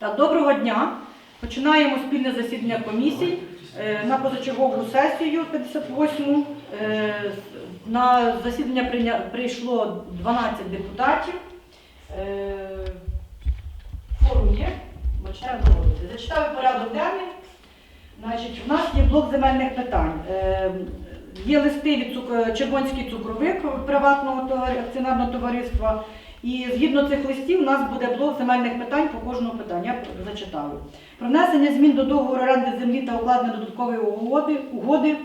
Так, доброго дня. Починаємо спільне засідання комісій Е, на позачергову сесію 58-му. Е, На засідання прийшло 12 депутатів. Е, Форум є. Почнемо проводити. Зачитаю порядок денний. Значить, у нас є блок земельних питань. Є листи від Червонський цукровик приватного акціонерного товариства. І згідно цих листів у нас буде блок земельних питань по кожному питанню. Я зачитаю. Про внесення змін до договору оренди землі та укладення додаткової угоди, угоди.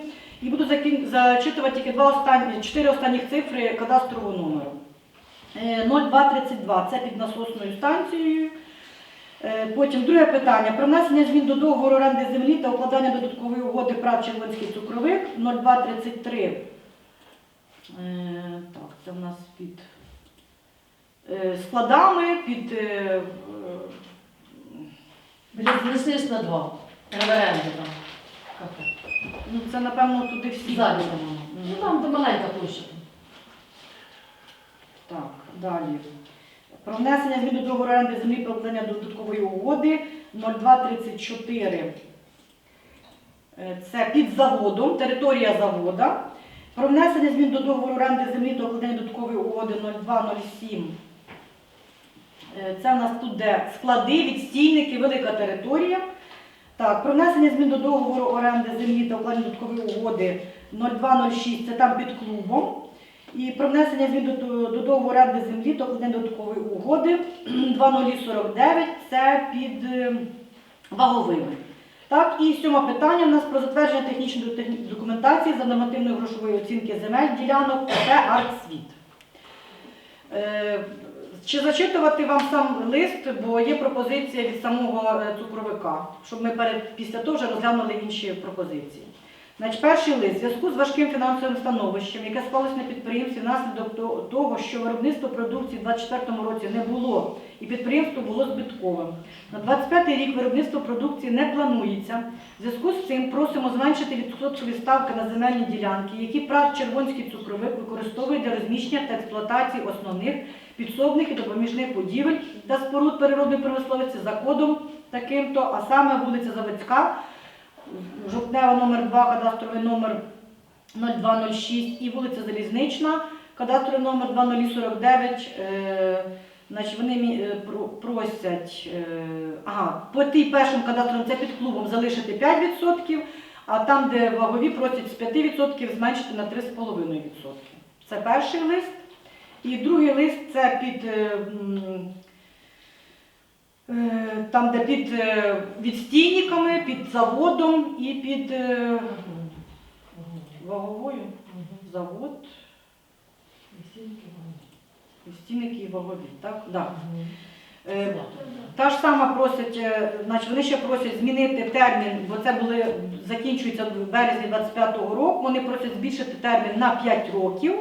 І буду зачитувати тільки два останні, чотири останніх цифри кадастрового номеру. Е, 0232 це під насосною станцією. Е, Потім друге питання. Про внесення змін до договору оренди землі та укладання додаткової угоди прав Червонський цукровик 0233. Е, Так, це в нас під е, складами, під е, е, лисниць на два. Реверенди там. Кафе. ну, це напевно туди всі. Ззаді там воно. Ну там де маленька площа. Так, далі. Про внесення змін до договору оренди землі про укладення додаткової угоди 0234. Е, Це під заводом, територія завода. Про внесення змін до договору оренди землі та укладення додаткової угоди 0207. Е, Це в нас тут де склади, відстійники, велика територія. Так, про внесення змін до договору оренди землі та укладення додаткової угоди 0206, це там під клубом. І про внесення змін до, до договору оренди землі та укладення додаткової угоди 2049 це під е, ваговими. Так, і сьоме питання у нас про затвердження технічної документації за нормативної грошової оцінки земель ділянок ПП «Артсвіт». Чи зачитувати вам сам лист, бо є пропозиція від самого е, цукровика, щоб ми перед, після того вже розглянули інші пропозиції. Значить, перший лист. Зв'язку з важким фінансовим становищем, яке склалось на підприємстві внаслідок того, що виробництво продукції в 2024 році не було і підприємство було збитковим. На 25 рік виробництво продукції не планується. В зв'язку з цим просимо зменшити відсоткові ставки на земельні ділянки, які ПРАТ Червонський цукровик використовує для розміщення та експлуатації основних підсобних і допоміжних будівель та споруд природної промисловості за кодом таким-то, а саме вулиця Заводська, Жовтнева номер 2, кадастровий номер 0206 і вулиця Залізнична, кадастровий номер 2049. Е, значить, вони е, про- просять, е, ага, по тій першому кадастровому це під клубом залишити 5%, а там, де вагові, просять з 5% зменшити на 3,5%. Це перший лист. І другий лист це під там, де під е, відстійниками, під заводом і під е, ваговою. Завод, відстійники і вагові. Так? Да. Е, Та ж сама просять, е, значить вони ще просять змінити термін, бо це були закінчується в березні 25-го року. Вони просять збільшити термін на 5 років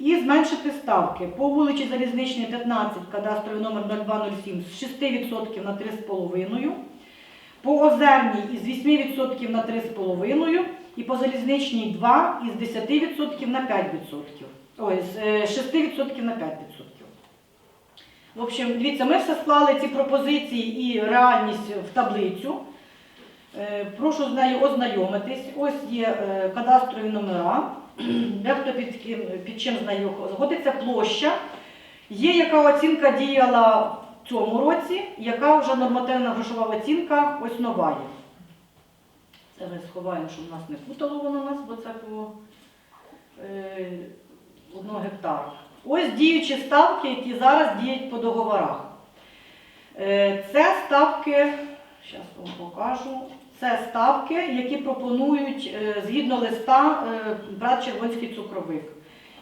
і зменшити ставки. По вулиці Залізничній 15, кадастровий номер 0207 з 6% на 3,5%. По Озерній із 8% на 3,5% і по Залізничній 2 із 10% на 5%. Ой, з е, 6% на 5%. В общем, дивіться, ми все склали ці пропозиції і реальність в таблицю. Е, Прошу з нею ознайомитись. Ось є е, кадастрові номера. Дехто під, під чим з нею знаходиться площа. Є яка оцінка діяла в цьому році, яка вже нормативна грошова оцінка ось нова є. Це ми сховаємо, щоб нас не путало воно нас, бо це по е, одного гектара. Ось діючі ставки, які зараз діють по договорах. Е, Це ставки, зараз вам покажу. Це ставки, які пропонують е, згідно листа е, брат Червонський цукровик.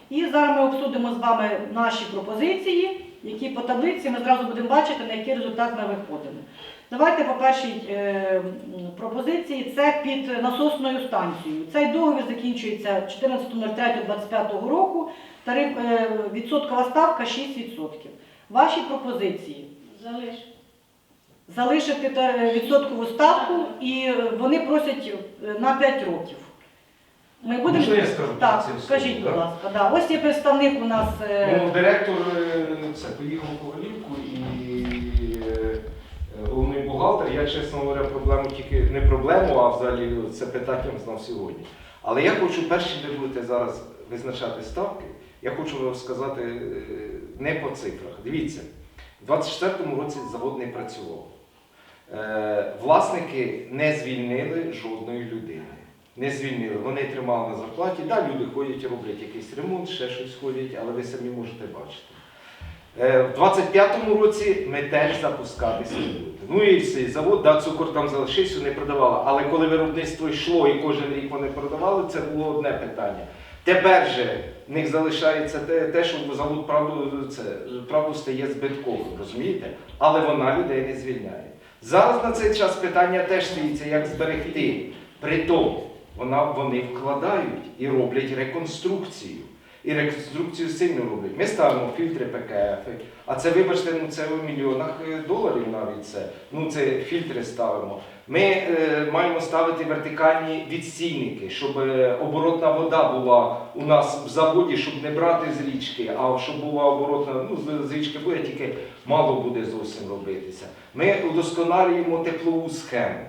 І зараз ми обсудимо з вами наші пропозиції, які по таблиці ми зразу будемо бачити, на який результат ми виходимо. Давайте по першій е, пропозиції це під насосною станцією. Цей договір закінчується 14.03.25 року. Тариф, відсоткова ставка 6%. Ваші пропозиції Залиш. Залишити відсоткову ставку і е, вони просять е, на 5 років. Ми будемо... Можна я скажу Так, цим скажіть, будь ласка. Да. Ось є представник у нас. е, Ну, директор це поїхав у Ковалівку і головний бухгалтер, я, чесно говоря, проблему тільки не проблему, а взагалі це питання знав сьогодні. Але я хочу, перш ніж ви будете зараз визначати ставки, я хочу вам сказати не по цифрах. Дивіться, у 24-му році завод не працював. Е, Власники не звільнили жодної людини. Не звільнили. Вони тримали на зарплаті. Да, люди ходять, роблять якийсь ремонт, ще щось ходять, але ви самі можете бачити. Е, В 25-му році ми теж запускатися будемо. Ну і все, завод, да, цукор там залишився, не продавали. Але коли виробництво йшло і кожен рік вони продавали, це було одне питання. Тепер же в них залишається те, те що завод правду, це, правду стає збитковим, розумієте? Але вона людей не звільняє. Зараз на цей час питання теж стоїться, як зберегти. Притом вона, вони вкладають і роблять реконструкцію. І реконструкцію сильно роблять. Ми ставимо фільтри ПКФ, а це, вибачте, ну це в мільйонах е, доларів навіть це. Ну це фільтри ставимо. Ми е, маємо ставити вертикальні відстійники, щоб е, оборотна вода була у нас в заводі, щоб не брати з річки, а щоб була оборотна, ну з- з річки буде, тільки мало буде зовсім робитися. Ми удосконалюємо теплову схему.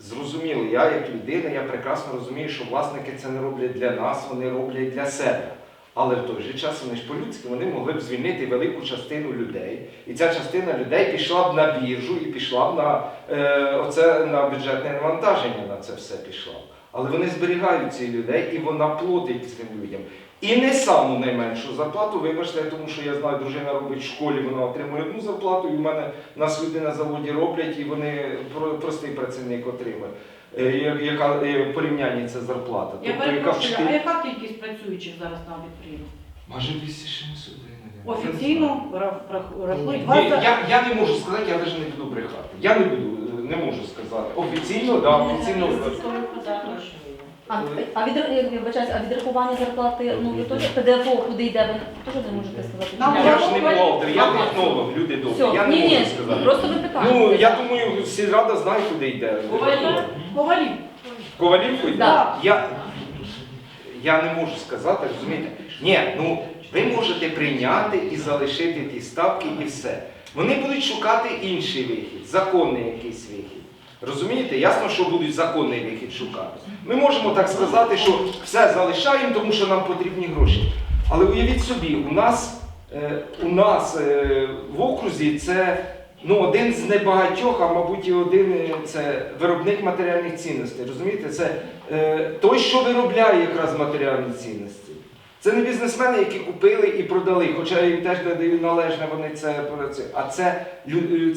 Зрозуміло, я як людина, я прекрасно розумію, що власники це не роблять для нас, вони роблять для себе. Але в той же час вони ж по-людськи вони могли б звільнити велику частину людей. І ця частина людей пішла б на біржу і пішла б на, е, оце, на бюджетне навантаження на це все пішла. Але вони зберігають цих людей і вона платить цим людям. І не саму найменшу зарплату, вибачте, тому що я знаю, дружина робить в школі, вона отримує одну зарплату, і в мене нас люди на заводі роблять, і вони про- простий працівник отримує. Е, Яка е, в це зарплата? Я Тобто, яка перепрошую, а яка кількість працюючих зараз на підприємстві? Майже 270 людей. Офіційно ра- рах- рахують 20 я, я не можу сказати, я навіть не буду брехати. Я не буду, не можу сказати. Офіційно, да, офіційно. А, а від я вибачаюсь, а відрахування зарплати, ну ви теж ПДФО куди йде, ви теж не можете сказати. Нам Чи? Я ж не бухгалтер, я технолог, люди добрі. Все, Я не ні, можу ні, сказати. просто ви питання. Ну, я думаю, сільрада знає, куди йде. Ковалів. Ковалівку йде? Да. Я, я не можу сказати, розумієте? Ні, ну ви можете прийняти і залишити ті ставки і все. Вони будуть шукати інший вихід, законний якийсь вихід. Розумієте? Ясно, що будуть законний вихід шукати. Ми можемо так сказати, що все залишаємо, тому що нам потрібні гроші. Але уявіть собі, у нас, е, у нас е, в окрузі це ну, один з небагатьох, а мабуть і один е, це виробник матеріальних цінностей. Розумієте, це той, що виробляє якраз матеріальні цінності. Це не бізнесмени, які купили і продали, хоча їм теж не належне, вони це працюють. А це,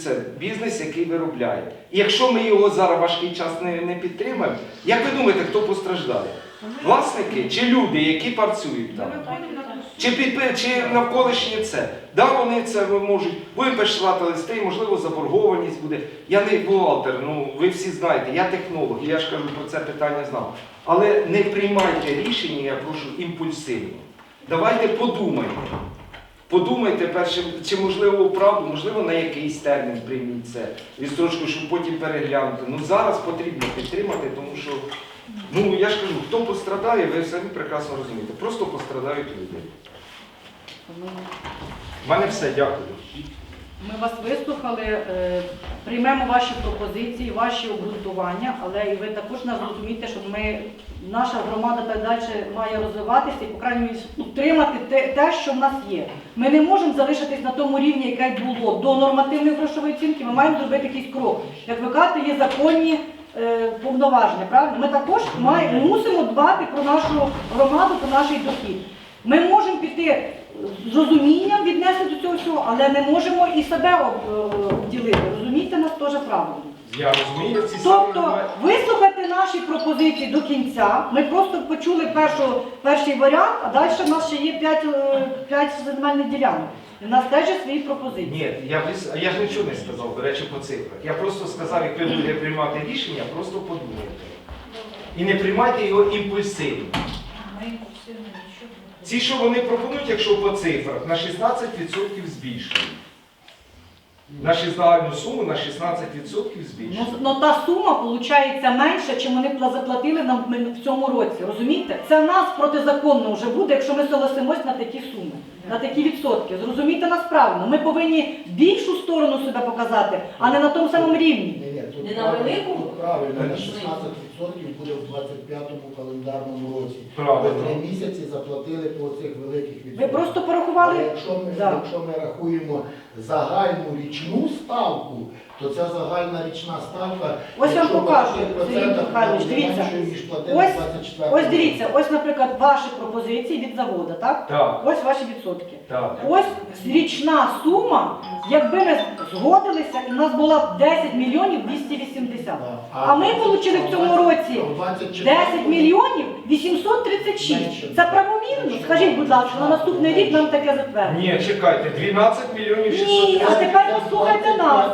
це бізнес, який виробляє. І якщо ми його зараз важкий час не, не підтримаємо, як ви думаєте, хто постраждає? Власники чи люди, які працюють там? Чи, підпи- чи навколишнє це? Да, вони це можуть. Будемо писати листи, можливо, заборгованість буде. Я не бухгалтер, ну ви всі знаєте, я технолог, я ж кажу про це питання знав. Але не приймайте рішення, я прошу, імпульсивно. Давайте подумайте. Подумайте перше, чи можливо правду, можливо, на якийсь термін прийміть це відстрочку, щоб потім переглянути. Ну зараз потрібно підтримати, тому що, ну я ж кажу, хто пострадає, ви самі прекрасно розумієте. Просто пострадають люди. У мене все, дякую. Ми вас вислухали, е, приймемо ваші пропозиції, ваші обґрунтування, але і ви також нас зрозумієте, що ми, наша громада так далі має розвиватися і, по крайній мірі, утримати те, те, що в нас є. Ми не можемо залишитись на тому рівні, яке було до нормативної грошової оцінки. Ми маємо зробити якийсь крок. Як ви кажете, є законні е, повноваження. Правильно? Ми також маємо, мусимо дбати про нашу громаду, про наш дохід. Ми можемо піти з розумінням віднести до цього всього, але не можемо і себе е, обділити. Розумієте нас теж правильно. Я розумію ці Тобто вислухати наші пропозиції до кінця. Ми просто почули першу, перший варіант, а далі в нас ще є 5, 5 земельних ділянок. І в нас теж є свої пропозиції. Ні, я, вис- я ж нічого не сказав, до речі, по цифрах. Я просто сказав, як ви будете приймати рішення, просто подумайте. І не приймайте його імпульсивно. Ці, що вони пропонують, якщо по цифрах, на 16% збільшують. Наші загальну суму на 16% Ну, ну та сума виходить менше, чим вони пла- заплатили нам в- в цьому році. Розумієте? Це в нас протизаконно вже буде, якщо ми согласимось на такі суми, на такі відсотки. Зрозумійте нас правильно. Ми повинні більшу сторону себе показати, а не на тому самому рівні. Ні, ні, тут Не на правильно- великому? тут Правильно, на 16% буде в 25-му календарному році. Правильно. Ви три місяці заплатили по цих великих Ви відсотках. просто Але порахували. якщо ми, Да. якщо ми рахуємо загальну річну ставку, то ця загальна річна ставка, Ось я вам покажу, Сергій Михайлович, дивіться. Ось- Ось дивіться, ось, наприклад, ваші пропозиції від заводу, так? Так, Ось ваші відсотки. так. Ось річна сума, якби ми згодилися, і в нас була 10 мільйонів 280. Да. А ми отримали в цьому році 10 мільйонів 836. Це правомірно? Скажіть, будь ласка, на наступний рік нам таке затвердять. Ні, чекайте, 12 мільйонів Ні, 600. а тепер послухайте нас.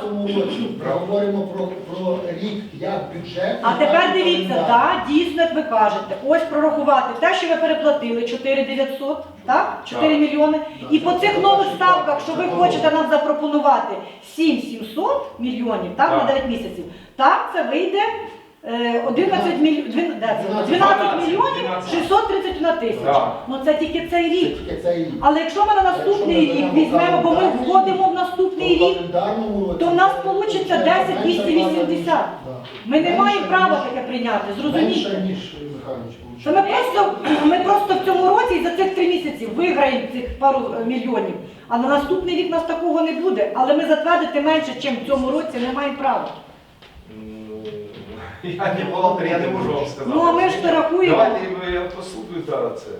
В 25-му році Говоримо про, про рік як бюджет. А тепер дивіться, так, дійсно, як ви кажете, ось прорахувати те, що ви переплатили 4900, так? 4 Так. мільйони. І по цих нових ставках, що ви хочете нам запропонувати 7700 мільйонів, так, на Так. 9 місяців, так, це вийде е, 11 мільйонів, 12 мільйонів 631 тисяча. Так. Ну це тільки цей рік. тільки цей рік. Але якщо ми на наступний Якщо ми рік беремо візьмемо, бо ми календарний входимо в наступний в рік, календарному році то в нас получиться менша 10 280. плата, ми не Менше, маємо права ніж- таке прийняти, Менше, зрозумійте. ніж Михайлович Що ми просто, ми просто в цьому році за цих три місяці виграємо цих пару е, мільйонів. А на наступний рік нас такого не буде. Але ми затвердити менше, ніж в цьому році, не маємо права. Я не бухгалтер, я не можу вам сказати. Ну а ми ж то рахуємо. Давайте я- я послухаю зараз це.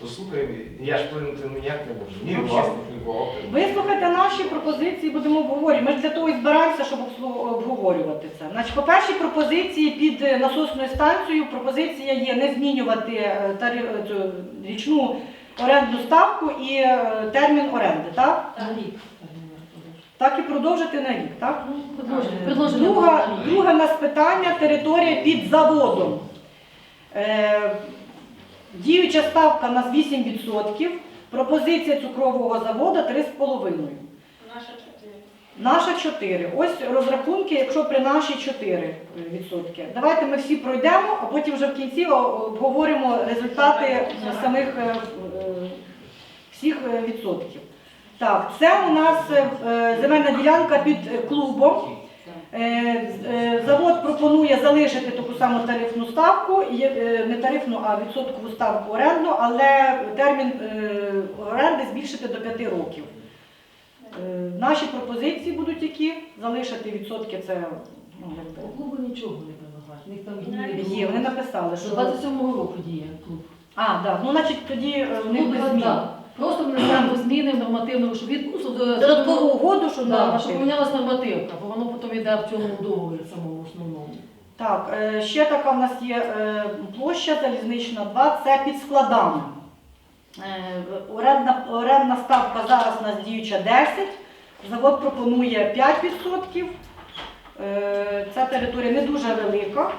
Послухаємо. Я ж вплинути ніяк не можу. Ні Ну, власник, ні бухгалтер. Вислухайте наші пропозиції, будемо обговорювати. Ми ж для того і збираємося, щоб обслу- обговорювати це. Значить, по першій пропозиції під е, насосною станцією пропозиція є не змінювати е, тарі- е, цю річну орендну ставку і е, термін оренди, так? Рік. Так і продовжити на рік, так? Предложення Друга, на друге нас питання територія під заводом. Е, діюча ставка у нас 8%, пропозиція цукрового заводу 3,5%. Наша 4. Ось розрахунки, якщо при нашій 4 відсотки. Давайте ми всі пройдемо, а потім вже в кінці обговоримо результати самих е, е, всіх е, відсотків. Так, це у нас е, земельна ділянка під е, клубом. Е, е, Завод пропонує залишити таку саму тарифну ставку, е, не тарифну, а відсоткову ставку оренду, але термін е, оренди збільшити до 5 років. Е, Наші пропозиції будуть які залишити відсотки. Це ну, У клубу нічого не предлагають. Них там є. Вони написали, що 27-го року діє клуб. а, да. ну значить тоді е, в них без змін. Просто ми внесемо зміни в нормативну, щоб від... ну, Додаткову угоду, що Да, щоб помінялась нормативка, бо воно потім йде в цьому договорі самому основному. Так, е, ще така в нас є е, площа залізнична 2, це під складами. Е, Орендна, орендна ставка зараз у нас діюча 10, завод пропонує 5%. Е, Ця територія не дуже велика.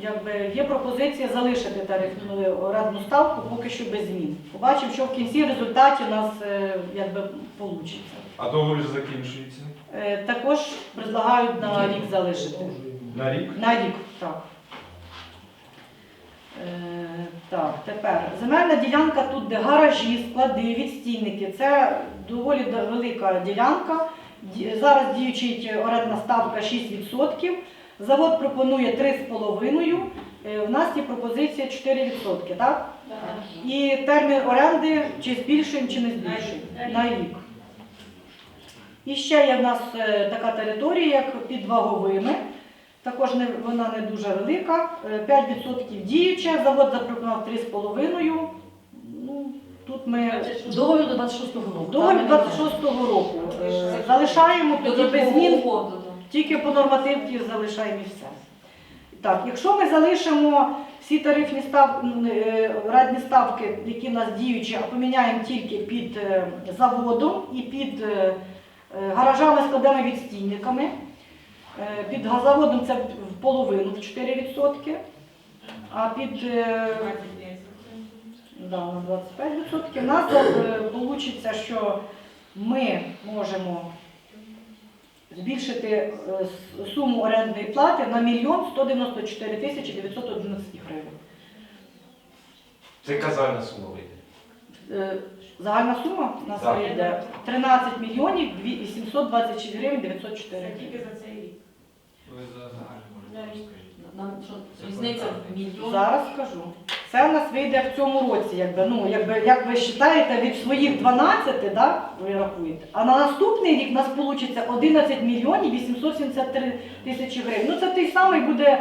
Якби є пропозиція залишити тарифну орендну ставку поки що без змін. Побачимо, що в кінці результаті у нас е, якби вийде. А договір закінчується Е, Також предлагають на рік залишити. на рік. На рік, так. Е, так, тепер земельна ділянка тут, де гаражі, склади, відстійники. Це доволі велика ділянка. Зараз діючий орендна ставка 6%. Завод пропонує 3,5%. Е, У нас є пропозиція 4%, так? І термін оренди чи збільшуємо, чи не збільшуємо? На рік. І ще є в нас е, така територія, як під ваговими. Також не, вона не дуже велика. Е, 5% діюча, завод запропонував 3,5%. Ну, тут ми Договір до 26-го року. договір 26-го року. Е, Залишаємо тоді без змін, тільки по нормативці залишаємо і все. Так, якщо ми залишимо всі тарифні став, е, радні ставки, які в нас діючі, а поміняємо тільки під е, заводом і під е, гаражами, складами відстійниками. Під газоводом це в половину в 4%, а під да, 25%. У нас вийде, що ми можемо збільшити е, суму орендної плати на мільйон 194 тисячі 911 гривень. Це казальна сума вийде. Е, Загальна сума у нас Так. вийде 13 мільйонів 826 гривень 904 гривень. Тільки за цей рік. Ви за загальну можете розкажіть. Нам що, різниця в мільйон. Зараз скажу. Це у нас вийде в цьому році, якби, ну, якби, як ви вважаєте, від своїх 12, да, ви рахуєте, а на наступний рік у нас вийде 11 мільйонів 873 тисячі гривень. Ну це той самий буде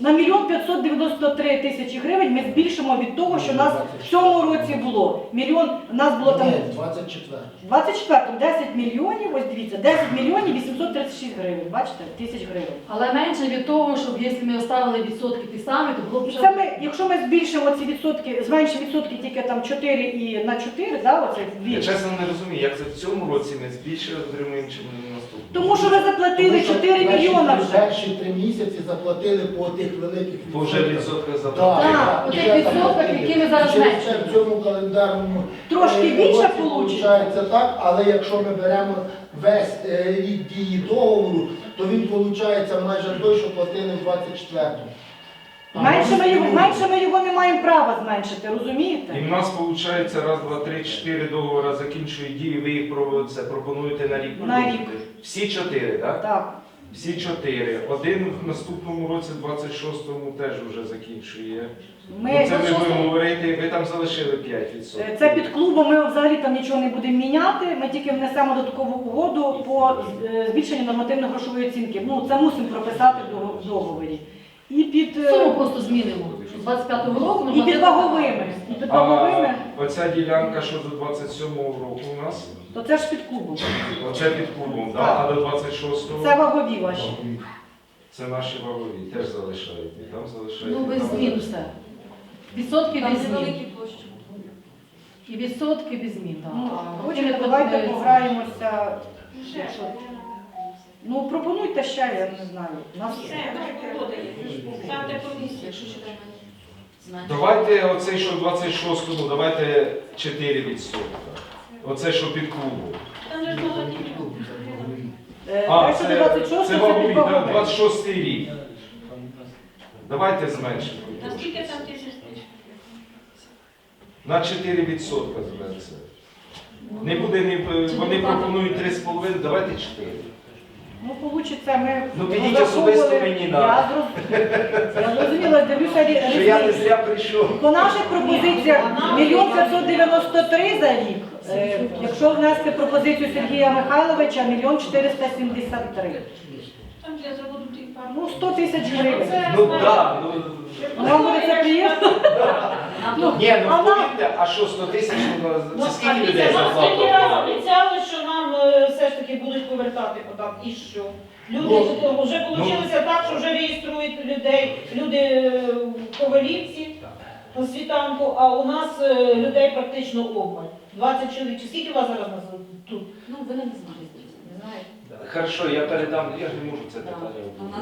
на мільйон 593 тисячі гривень ми збільшимо від того, що у нас в цьому році було. Мільйон, у нас було там Ні, 24. в 24-му 10 мільйонів, ось дивіться, 10 мільйонів 836 гривень, бачите, тисяч гривень. Але менше від того, щоб якщо ми оставили відсотки ті самі, то було б І ще... це ми, якщо ми збільшимо ці відсотки, зменшимо відсотки тільки там 4 і на 4, да, оце Я чесно не розумію, як це в цьому році ми збільшили, отримуємо на наступному. Тому що ви заплатили 4 мільйони вже. Перші три місяці заплатили по тих великих Бо вже відсотки заплатили. Так, у тих відсотках, які ми зараз Через це в цьому календарному Трошки е, більше році получається так, але якщо ми беремо весь е, рік дії договору, то він виходить майже той, що платили в 24-му. Менше ми, його, менше ми його не маємо права зменшити, розумієте? І в нас виходить раз, два, три, чотири договори закінчують дії, ви їх про- це пропонуєте на рік На рік. Всі чотири, так? Так. Всі чотири. Один в наступному році, 26-му, теж вже закінчує. Ми, Ну, це ми будемо говорити, ви там залишили 5%. Е, Це під клубом, ми взагалі там нічого не будемо міняти, ми тільки внесемо додаткову угоду по е, збільшенню нормативно-грошової оцінки. Ну, це мусимо прописати в дого- в договорі. І під, е, Суму просто змінимо. З 25-го року і під ваговими. І під ваговими, оця ділянка, що до 27-го року у нас, то це ж під клубом. оце під клубом, да? Так. а до 26-го Це вагові ваші. це наші вагові, теж залишають. І там залишають. Ну, без там змін все. Відсотки Там без змін. невеликі площі. І відсотки без змін, так. Ну, А Хочете, давайте пограємося. Якщо- Ну, пропонуйте ще, я не знаю. У Нас... Погодили. Там де комісія. Якщо ще треба. Давайте оцей, що в 26-му, давайте 4%. Оце, що під клубом. Там же ж молоді. Е, А, це, 26, це це вагові, да, ваговими. 26 рік. Давайте зменшимо. Наскільки там тисяч? На 4% зменшимо. Не буде, ні, вони пропонують 3,5, давайте 4. Ну, получиться, ми Ну, підіть розраховували- особисто мені на. Я зрозуміла. Я зрозуміла, дивлюся рі- Що я не зря прийшов. По наших пропозиціях мільйон 593 за рік. Е, Якщо внести пропозицію Сергія Михайловича, мільйон 473. Там для заводу тих пар. Ну, 100 тисяч гривень. Ну так, ну. Ну, Вам буде це приємно? Ну, Ні, ну а повірте, а що 100 тисяч, ну, це скільки людей Скільки раз зарплату? обіцяли, що нам е, все ж таки будуть повертати податки. І що? Люди Ну, вже вийшло так, що вже реєструють людей, люди е, в Ковалівці, на світанку, а у нас е, людей практично обмаль. 20 чоловік. Чи скільки у вас зараз нас тут? Ну, ви не знаєте. Не знаю. Хорошо, я передам, я ж не можу це питання.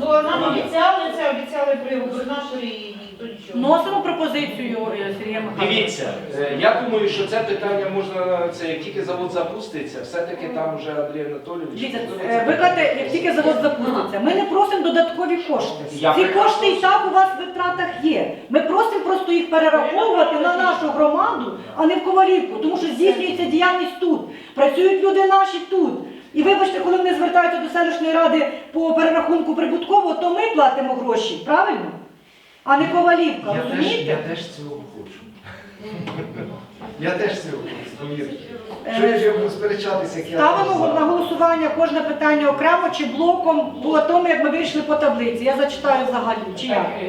Ну, а нам обіцяли це, обіцяли при губернаторі і ніхто нічого. Носимо пропозицію е, Сергія Михайловича. Дивіться, е, я думаю, що це питання можна, це як тільки завод запуститься, все-таки там вже Андрій Анатолійович. Дивіться, можливо, е, ви кажете, як тільки завод запуститься, ми не просимо додаткові кошти. Я Ці прекрасно кошти і так у вас в витратах є. Ми просимо просто їх перераховувати на нашу громаду, а не в Ковалівку, тому що здійснюється діяльність тут. Працюють люди наші тут. І вибачте, коли вони звертаються до селищної ради по перерахунку прибуткового, то ми платимо гроші, правильно? А не Ковалівка, Я теж, розумієте? я теж цього хочу. Я теж хочу, повірте. Е, Що я ж буду сперечатися, як я Ставимо на голосування кожне питання окремо чи блоком по тому, як ми вийшли по таблиці. Я зачитаю взагалі. Чи як? Так, е,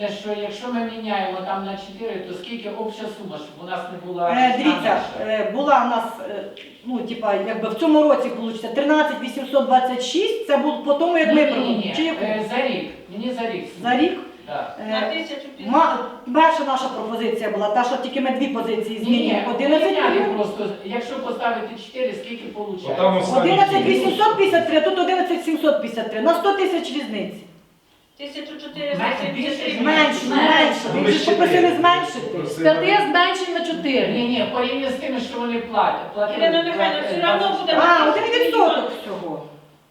єдине, що якщо ми міняємо там на 4, то скільки обща сума, щоб у нас не була... Е, дивіться, е, була у нас, е, ну, типа, якби в цьому році вийде 13 826, це було по тому, як ми Ні, ні, проводили. ні, Чи яку? е, за рік, мені за рік. За рік? Так. На Е, тисячу п'ятсот. ма- Перша наша пропозиція була, та, що тільки ми дві позиції Ні, ні, змінюємо. 11 поміняли просто, якщо поставити 4, скільки виходить? Отам останні 11 дії. 853, а тут 11 753. На 100 тисяч різниці. Тисячу Менше, більше, Менше, менше. Ну, Ви ми ж ще попросили зменшити. З п'яти зменшень на чотири. Ні, ні, порівняно з тими, що вони платять. Платили Ірина Михайлівна, все одно буде А, один відсоток всього.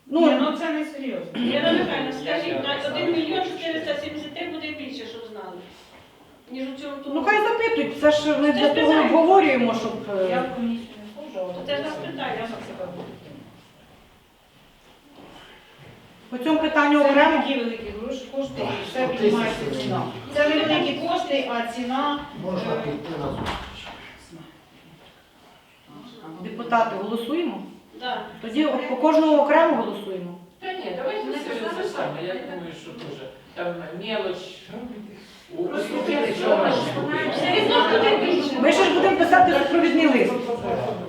Ні, Ну, ну це не серйозно. Ірина Михайлівна, скажіть, на 1 мільйон 473 буде більше, щоб знали. Ніж у цьому тому. ну хай запитують, це ж ми Це для ж того питання. обговорюємо, щоб. е, Я в комісію не входжу, але Це ж нас питання. я на себе. По цьому питанню Це окремо. такі великі гроші, кошти, і все Сто піднімається тисяч ціна. гривень. Це не великі кошти, а ціна Можна е, піти на зустріч. Депутати голосуємо? Да. Тоді по кожному окремо голосуємо. Та ні, давайте все це саме. Я думаю, що теж там мелоч. Що. Ми ще ж будемо писати супровідний лист.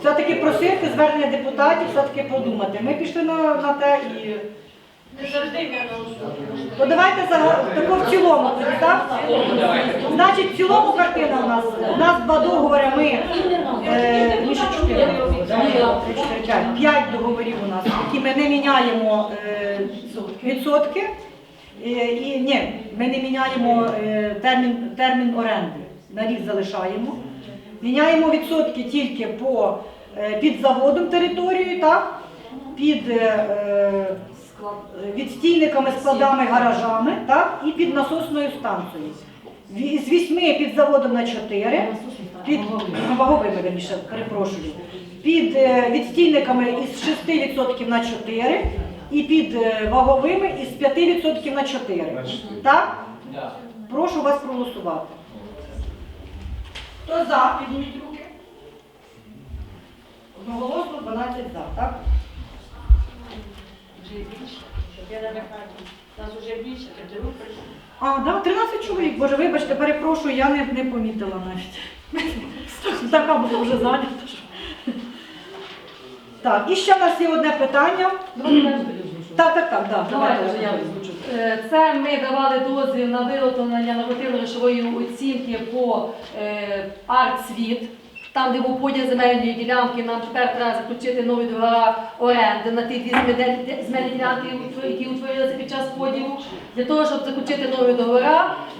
Все-таки просити звернення депутатів, все-таки подумати. Ми пішли на, на те і. Не завжди я голосую. То давайте за тако в цілому тоді, так? Значить, в цілому картина у нас. У нас два договори, ми е, більше чотири. Три, чотири, п'ять. П'ять договорів у нас, які ми не міняємо е, відсотки. Е, І ні, ми не міняємо е, термін, термін оренди. На рік залишаємо. Міняємо відсотки тільки по е, під заводом територією, так? Під е, відстійниками, складами, гаражами, так? І під насосною станцією. З вісьми під заводом на чотири, під ваговими, верніше, перепрошую. Під е, відстійниками із 6% на 4 і під е, ваговими із 5% на 4. Так? Прошу вас проголосувати. Хто за? Підніміть руки. Одноголосно 12 за, так? Вже більше. Я. Нас вже більше, КТУ прийшло. А, да, 13 чоловік. Боже, вибачте, перепрошую, я не, не помітила навіть. Така була вже зайнята. Так, і ще в нас є одне питання. Так, так, так, так. Давайте вже я озвучу. Е, Це ми давали дозвіл на виготовлення нормативно-грошової оцінки по е, «Артсвіт», там, де був поділ земельної ділянки, нам тепер треба заключити нові договори оренди на ті дві земельні- ділянки, які утворилися під час поділу. Для того, щоб заключити нові договори,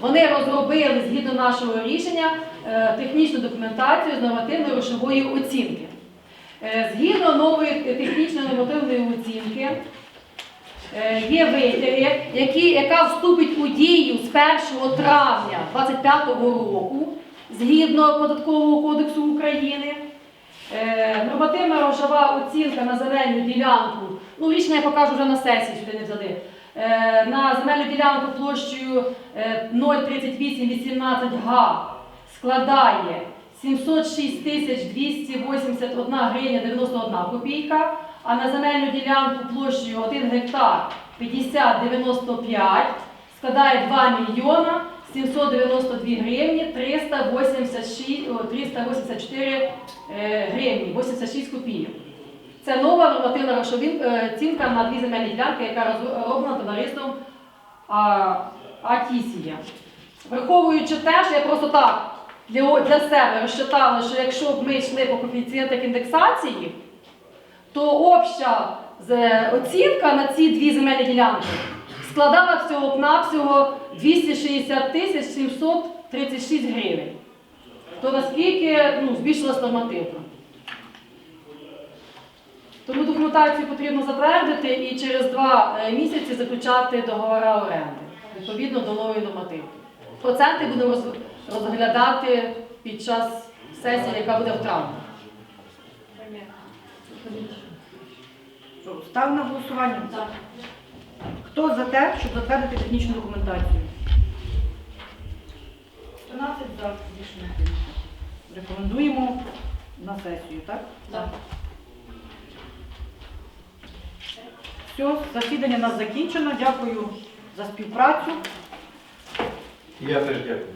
вони розробили згідно нашого рішення е, технічну документацію з нормативно-грошової оцінки. Е, Згідно нової технічної нормативної оцінки, Е, є витяги, яка вступить у дію з 1 травня 2025 року згідно Податкового кодексу України. Е, Нормативна грошова оцінка на земельну ділянку, ну рішення я покажу вже на сесії, сюди не взяли. Е, На земельну ділянку площею е, 03818 га складає 706 тисяч 281 гривня 91 копійка, а на земельну ділянку площею 1 гектар 5095 складає 2 мільйона 792 гривні 386, о, 384 е, гривні 86 копійок. Це нова нормативна е, оцінка на дві земельні ділянки, яка розроблена товариством Атісія. Враховуючи те, що я просто так для, для себе розчитала, що якщо б ми йшли по коефіцієнтах індексації, то обща оцінка на ці дві земельні ділянки складала всього навсього 260 тисяч 736 гривень. То наскільки ну, збільшилась нормативна. Тому документацію потрібно затвердити і через два е, місяці заключати договори оренди відповідно до нової нормативки. Проценти будемо розглядати під час сесії, яка буде в травні. Що, Ставлю на голосування. Хто за те, щоб затвердити технічну документацію? 13 за рішення прийнято. Рекомендуємо на сесію, так? Так. Все, засідання у нас закінчено. Дякую за співпрацю. Я теж дякую.